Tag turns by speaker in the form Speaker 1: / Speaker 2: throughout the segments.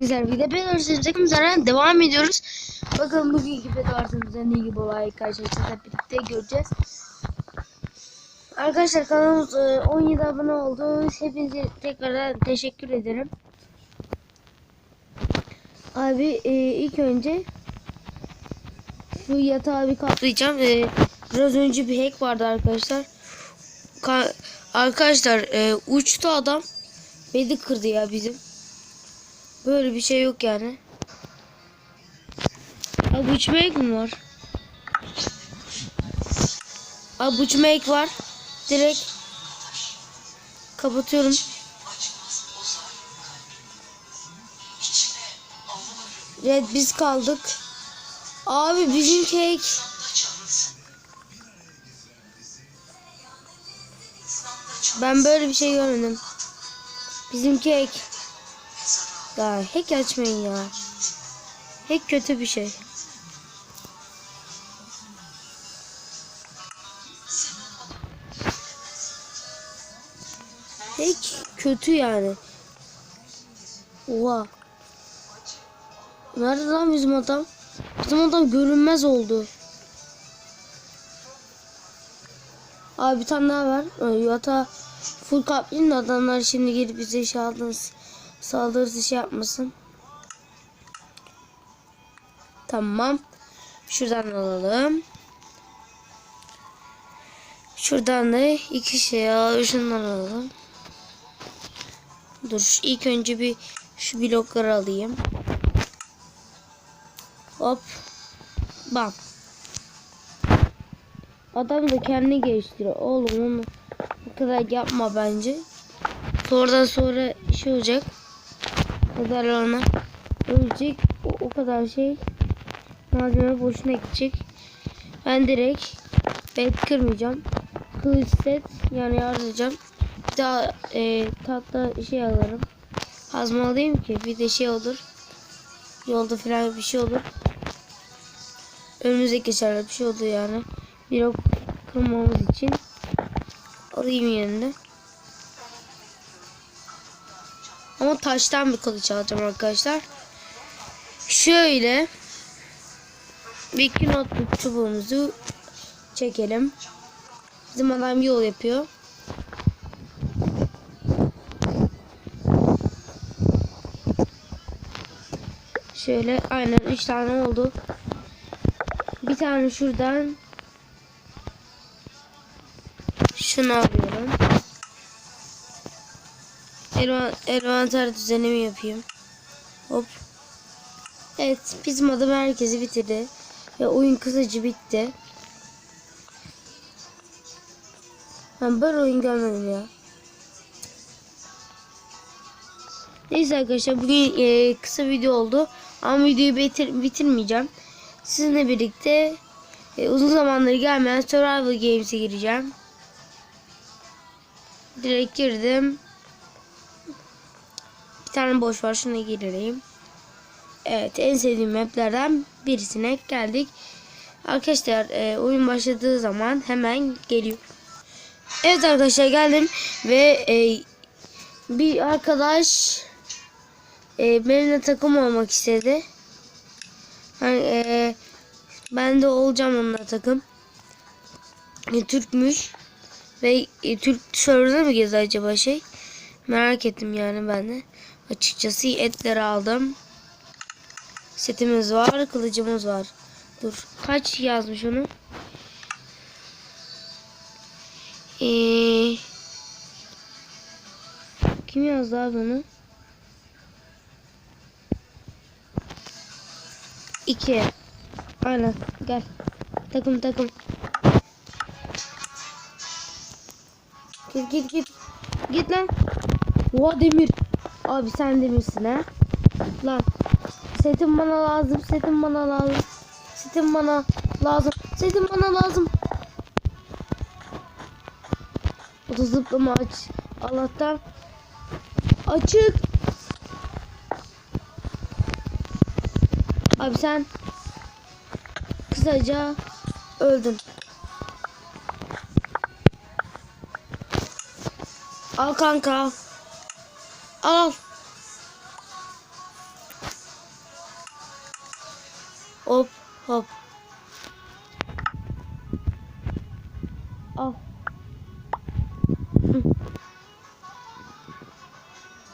Speaker 1: Güzel bir de ben zaten devam ediyoruz. Bakalım bugünkü Bedwars'ımızda ne gibi olay karşılaşacağız hep birlikte göreceğiz. Arkadaşlar kanalımız e, 17 abone oldu. Hepinize tekrardan teşekkür ederim. Abi e, ilk önce şu yatağı bir kaplayacağım. E, biraz önce bir hack vardı arkadaşlar. Ka- arkadaşlar e, uçtu adam. Bedi kırdı ya bizim. Böyle bir şey yok yani. Abi uçmak mı var? Abi uçmak var. Direkt kapatıyorum. Red biz kaldık. Abi bizim kek. Ben böyle bir şey görmedim. Bizim kek. Ya hack açmayın ya. Hack kötü bir şey. Hack kötü yani. Oha. Nerede lan bizim adam? Bizim adam görünmez oldu. Abi bir tane daha var. Yatağı full kaplayın da adamlar şimdi gelip bize şey aldınız. Saldırısı şey yapmasın. Tamam. Şuradan alalım. Şuradan da iki şey al. Şundan alalım. Dur ilk önce bir şu blokları alayım. Hop. Bam. Adam da kendini geliştiriyor. Oğlum onu kadar yapma bence. Sonradan sonra şey olacak. Derler ona? Ölecek. O, o kadar şey. Malzeme boşuna gidecek. Ben direkt bet kırmayacağım. Kılıç set yani yarayacağım. Bir daha e, tatlı şey alırım. Hazma alayım ki bir de şey olur. Yolda falan bir şey olur. Önümüze geçerler bir şey oldu yani. Bir ok kırmamız için alayım yerine. Ama taştan bir kılıç alacağım arkadaşlar. Şöyle bir iki notluk çubuğumuzu çekelim. Bizim adam yol yapıyor. Şöyle aynen 3 tane oldu. Bir tane şuradan şunu alıyorum. Elvan, envanter düzenimi yapayım. Hop. Evet bizim adam herkesi bitirdi. Ve oyun kısacı bitti. Ben böyle oyun görmedim ya. Neyse arkadaşlar bugün e, kısa video oldu. Ama videoyu bitir, bitirmeyeceğim. Sizinle birlikte e, uzun zamandır gelmeyen Survival Games'e gireceğim. Direkt girdim. Bir tane boş var. Şuna gireyim. Evet en sevdiğim maplerden birisine geldik. Arkadaşlar e, oyun başladığı zaman hemen geliyor. Evet arkadaşlar geldim ve e, bir arkadaş e, benimle takım olmak istedi. Yani, e, ben de olacağım onunla takım. E, Türkmüş ve e, Türk serverda mı gezer acaba şey? Merak ettim yani ben de. Açıkçası etleri aldım. Setimiz var, kılıcımız var. Dur. Kaç yazmış onu? Ee, kim yazdı abi onu? İki. Aynen. Gel. Takım takım. Git git git. Git lan. Oha demir. Abi sen demirsin ha. Lan. Setim bana lazım. Setim bana lazım. Setim bana lazım. Setim bana lazım. O zıplama aç. Allah'tan. Açık. Abi sen kısaca öldün. Al kanka al. Hop hop. Al. Hı.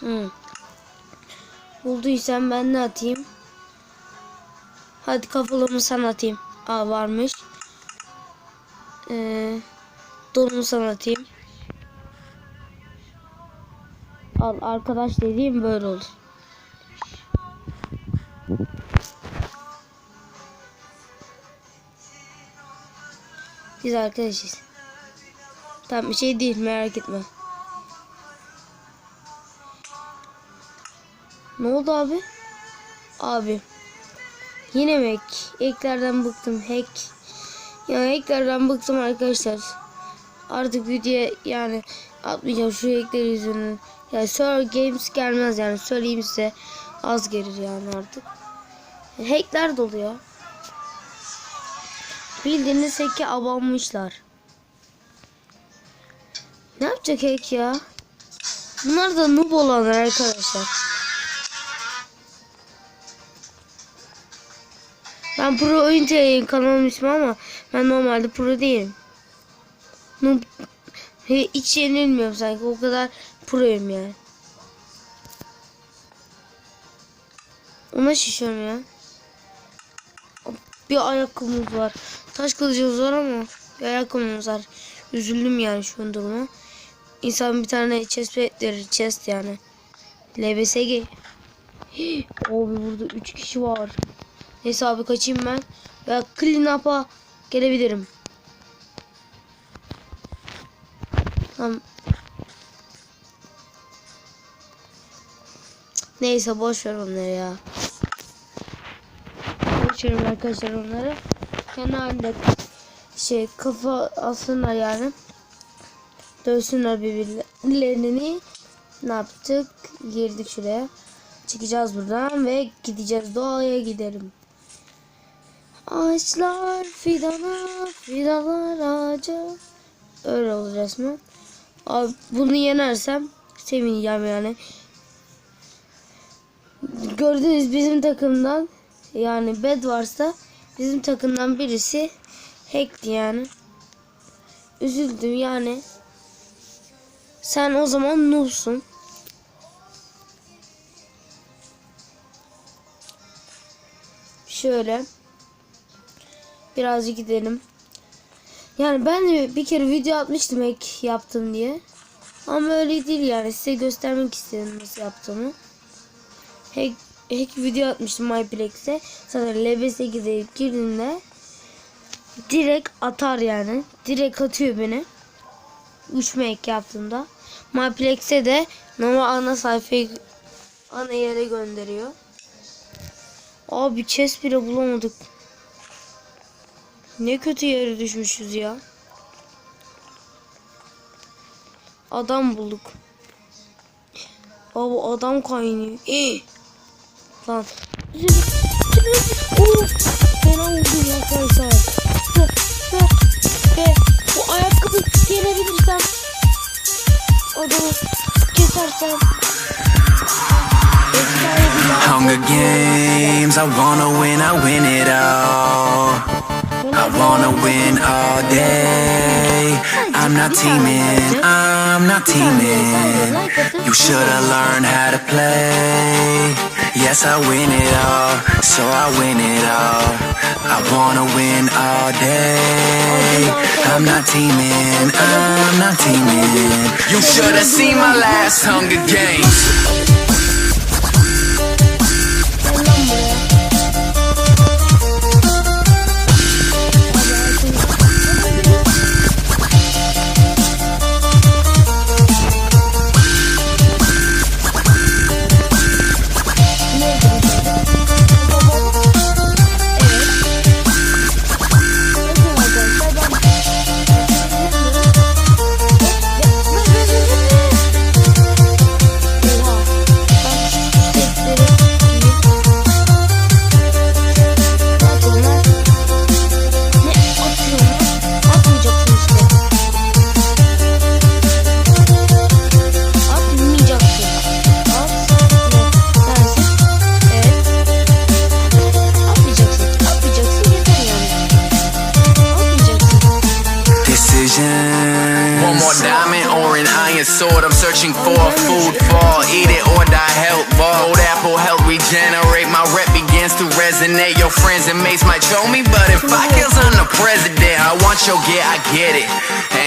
Speaker 1: Hı. Bulduysan ben ne atayım? Hadi kafalımı sana atayım. Aa varmış. Ee, donumu sana atayım. Al arkadaş dediğim böyle olur. Biz arkadaşız. Tamam bir şey değil merak etme. Ne oldu abi? Abi. Yine mi hack? Hacklerden bıktım. Hack. Ya hacklerden bıktım arkadaşlar. Artık video yani atmayacağım şu hackler yüzünden. Ya Sir Games gelmez yani söyleyeyim size. Az gelir yani artık. Hackler dolu ya. Bildiğiniz hack'e abanmışlar. Ne yapacak hack ya? Bunlar da noob olanlar arkadaşlar. Ben pro oyun TV'nin kanalım ismi ama ben normalde pro değilim. Noob hiç yenilmiyorum sanki o kadar proyum yani. Ona şişiyorum ya. Bir ayakkabımız var. Taş kılıcımız var ama bir ayakkabımız var. Üzüldüm yani şu duruma. İnsan bir tane chest verir. Chest yani. LBSG. Abi burada 3 kişi var. Neyse abi kaçayım ben. Ya clean up'a gelebilirim. Neyse boş ver onları ya. Verin arkadaşlar onları. Kendi şey kafa alsınlar yani. Dövsünler birbirlerini. Ne yaptık? Girdik şuraya. Çıkacağız buradan ve gideceğiz doğaya gidelim. Ağaçlar fidana, fidanlar ağaca. Öyle olur resmen. Abi bunu yenersem sevineceğim yani. Gördüğünüz bizim takımdan yani bed varsa bizim takımdan birisi hackti yani. Üzüldüm yani. Sen o zaman noobsun. Şöyle. Birazcık gidelim. Yani ben de bir kere video atmıştım hack yaptım diye. Ama öyle değil yani size göstermek istedim nasıl yaptığımı. Hack, hack video atmıştım MyPlex'e. Sonra LBS'e gidip girdiğinde direkt atar yani. Direkt atıyor beni. Uçma hack yaptığımda. MyPlex'e de normal ana sayfayı ana yere gönderiyor. Abi chest bile bulamadık. Ne kötü yere düşmüşüz ya. Adam bulduk. Abi adam kaynıyor. İyi. Lan. Oh, fena oldu ya arkadaşlar. Ve bu ayakkabı gelebilirsem adamı kesersem
Speaker 2: Hunger Games, I wanna win, I win it all. I wanna win all day. I'm not teaming, I'm not teaming. You should've learned how to play. Yes, I win it all, so I win it all. I wanna win all day. I'm not teaming, I'm not teaming. You should've seen my last Hunger Games. Iron sword. I'm searching for a food fall. Eat it or die help ball. Old apple help regenerate. My rep begins to resonate. Your friends and mates might show me, but if I kills I'm the president, I want your get, I get it.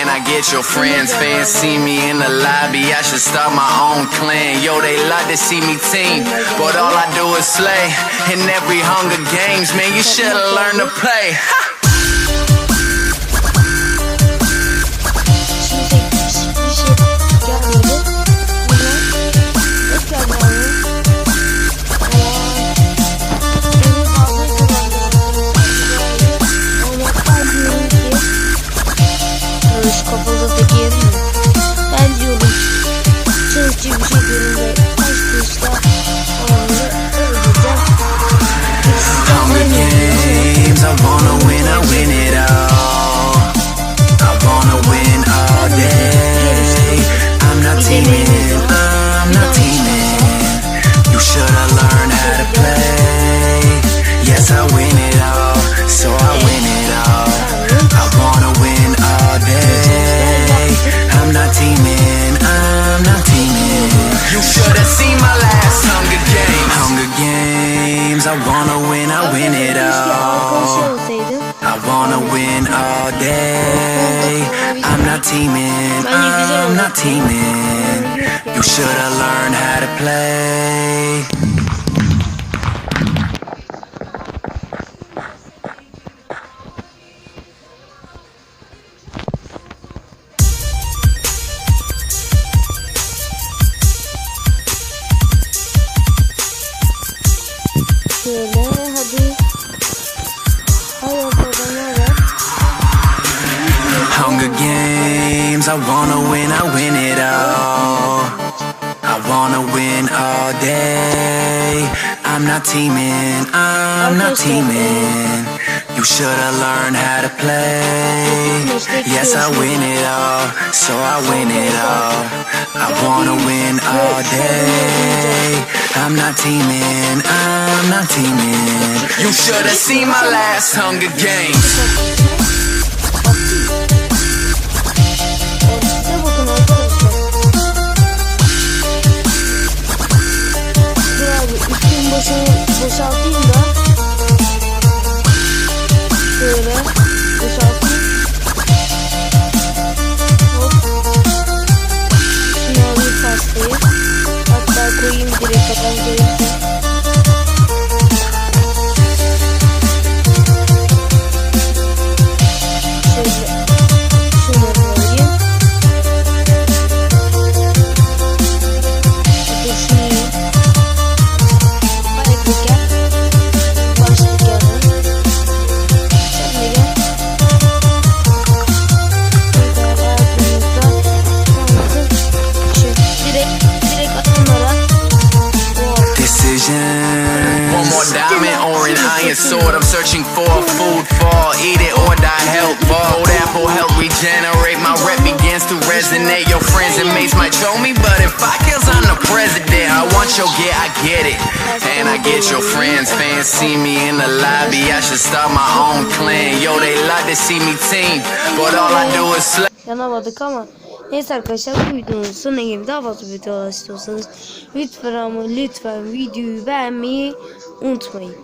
Speaker 2: And I get your friends. Fans see me in the lobby. I should start my own clan. Yo, they like to see me team, but all I do is slay. In every Hunger Games, man, you should've learned to play. able to seen my last Hunger Games. Hunger Games, I wanna win, I win it all. I wanna win all day. I'm not teaming, I'm not teaming. You should've learned how to play. Wanna win, I win it all. I wanna win all day. I'm not teaming, I'm not teaming. You should've learned how to play. Yes, I win it all, so I win it all. I wanna win all day. I'm not teaming, I'm not teaming. You should've seen my last Hunger Games.
Speaker 1: Üstün başını boşaltayım da. Şöyle
Speaker 2: kills I'm the president, I want your get, I get it. And I get your friends. Fans see me in the lobby. I should start my own clan. Yo, they like to see me team, but all I do is slay.
Speaker 1: Yanamadık ama neyse arkadaşlar bu videonun sonuna gelip daha fazla videolar istiyorsanız lütfen ama lütfen videoyu beğenmeyi unutmayın.